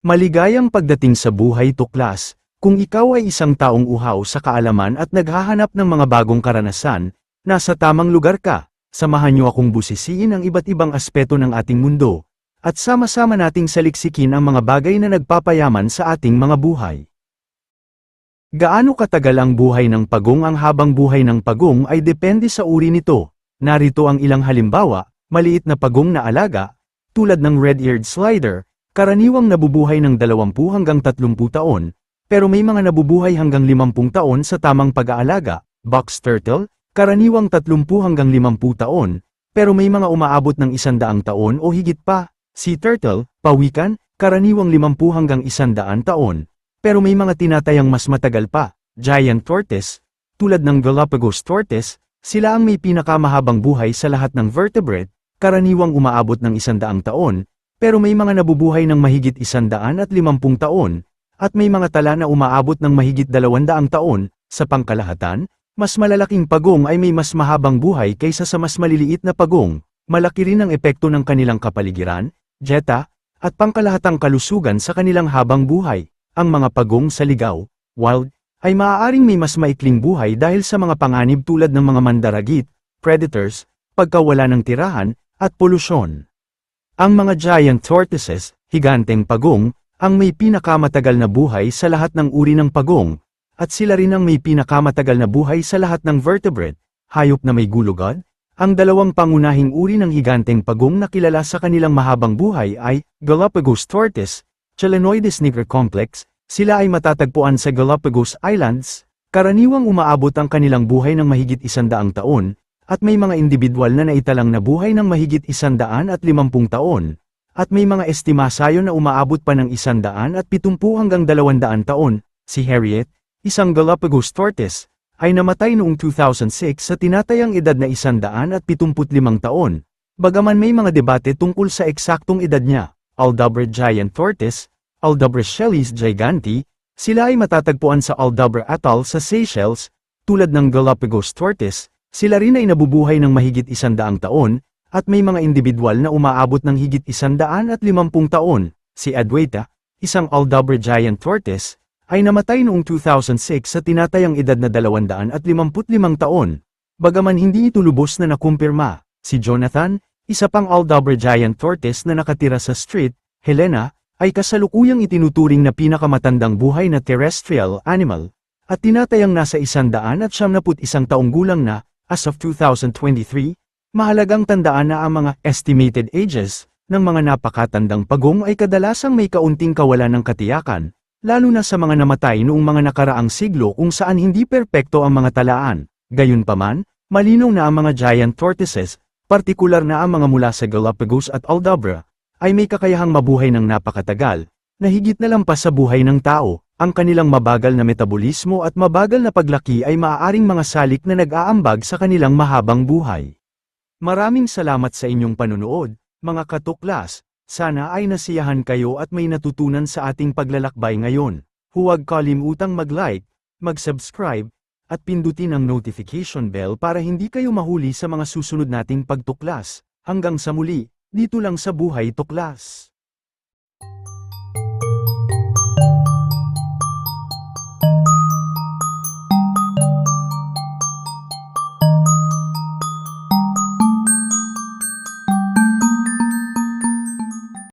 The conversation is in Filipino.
Maligayang pagdating sa buhay tuklas, kung ikaw ay isang taong uhaw sa kaalaman at naghahanap ng mga bagong karanasan, nasa tamang lugar ka, samahan niyo akong busisiin ang iba't ibang aspeto ng ating mundo, at sama-sama nating saliksikin ang mga bagay na nagpapayaman sa ating mga buhay. Gaano katagal ang buhay ng pagong ang habang buhay ng pagong ay depende sa uri nito. Narito ang ilang halimbawa, maliit na pagong na alaga, tulad ng red-eared slider, karaniwang nabubuhay ng 20 hanggang 30 taon, pero may mga nabubuhay hanggang 50 taon sa tamang pag-aalaga, box turtle, karaniwang 30 hanggang 50 taon, pero may mga umaabot ng 100 taon o higit pa, sea turtle, pawikan, karaniwang 50 hanggang 100 taon, pero may mga tinatayang mas matagal pa, giant tortoise, tulad ng Galapagos tortoise, sila ang may pinakamahabang buhay sa lahat ng vertebrate, karaniwang umaabot ng 100 taon, pero may mga nabubuhay ng mahigit 150 taon, at may mga tala na umaabot ng mahigit 200 taon, sa pangkalahatan, mas malalaking pagong ay may mas mahabang buhay kaysa sa mas maliliit na pagong, malaki rin ang epekto ng kanilang kapaligiran, dieta, at pangkalahatang kalusugan sa kanilang habang buhay. Ang mga pagong sa ligaw, wild, ay maaaring may mas maikling buhay dahil sa mga panganib tulad ng mga mandaragit, predators, pagkawala ng tirahan, at polusyon. Ang mga giant tortoises, higanteng pagong, ang may pinakamatagal na buhay sa lahat ng uri ng pagong, at sila rin ang may pinakamatagal na buhay sa lahat ng vertebrate, hayop na may gulugod. Ang dalawang pangunahing uri ng higanteng pagong na kilala sa kanilang mahabang buhay ay Galapagos tortoise, Chelenoides niger complex, sila ay matatagpuan sa Galapagos Islands, karaniwang umaabot ang kanilang buhay ng mahigit isandaang taon, at may mga individual na naitalang na buhay ng mahigit isandaan at limampung taon, at may mga estimasayo na umaabot pa ng isandaan at pitumpu hanggang dalawandaan taon, si Harriet, isang Galapagos tortoise, ay namatay noong 2006 sa tinatayang edad na isandaan at pitumput limang taon, bagaman may mga debate tungkol sa eksaktong edad niya, Aldabra giant tortoise, Aldabra shellis giganti, sila ay matatagpuan sa Aldabra Atoll sa Seychelles, tulad ng Galapagos tortoise, sila rin ay nabubuhay ng mahigit isandaang taon, at may mga individual na umaabot ng higit isandaan at limampung taon. Si Adwaita, isang Aldabra giant tortoise, ay namatay noong 2006 sa tinatayang edad na 255 taon. Bagaman hindi ito lubos na nakumpirma, si Jonathan, isa pang Aldabra giant tortoise na nakatira sa street, Helena, ay kasalukuyang itinuturing na pinakamatandang buhay na terrestrial animal, at tinatayang nasa isandaan at siyamnaput isang taong gulang na, As of 2023, mahalagang tandaan na ang mga estimated ages ng mga napakatandang pagong ay kadalasang may kaunting kawalan ng katiyakan, lalo na sa mga namatay noong mga nakaraang siglo kung saan hindi perpekto ang mga talaan. Gayunpaman, malinaw na ang mga giant tortoises, partikular na ang mga mula sa Galapagos at Aldabra, ay may kakayahang mabuhay ng napakatagal, na higit na lampas sa buhay ng tao ang kanilang mabagal na metabolismo at mabagal na paglaki ay maaaring mga salik na nag-aambag sa kanilang mahabang buhay. Maraming salamat sa inyong panunood, mga katuklas, sana ay nasiyahan kayo at may natutunan sa ating paglalakbay ngayon. Huwag kalimutang mag-like, mag-subscribe, at pindutin ang notification bell para hindi kayo mahuli sa mga susunod nating pagtuklas. Hanggang sa muli, dito lang sa Buhay Tuklas.